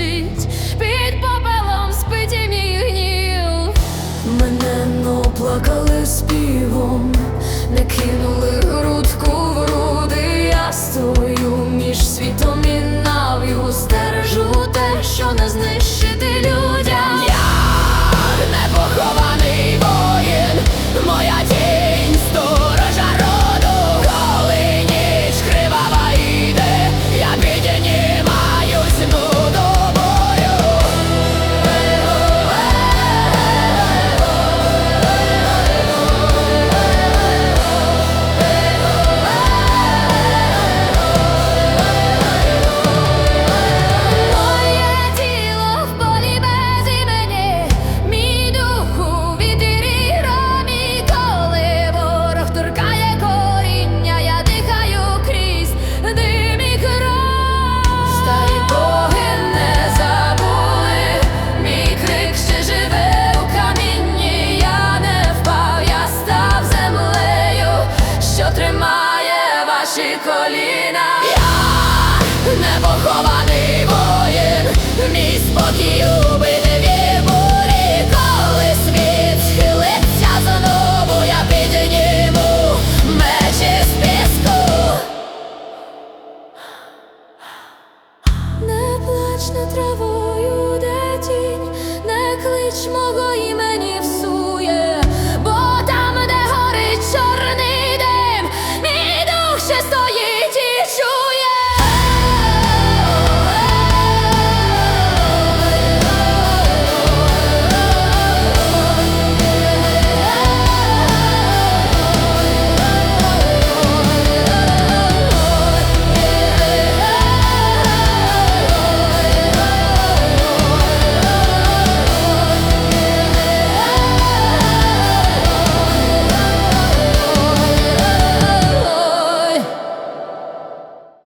лежить, під попелом спиті мій гнів. Мене но плакали співом, не кинули. коліна, я не похований воїн, мій спокій убити. Не плач над травою, де тінь, не клич мого ім'я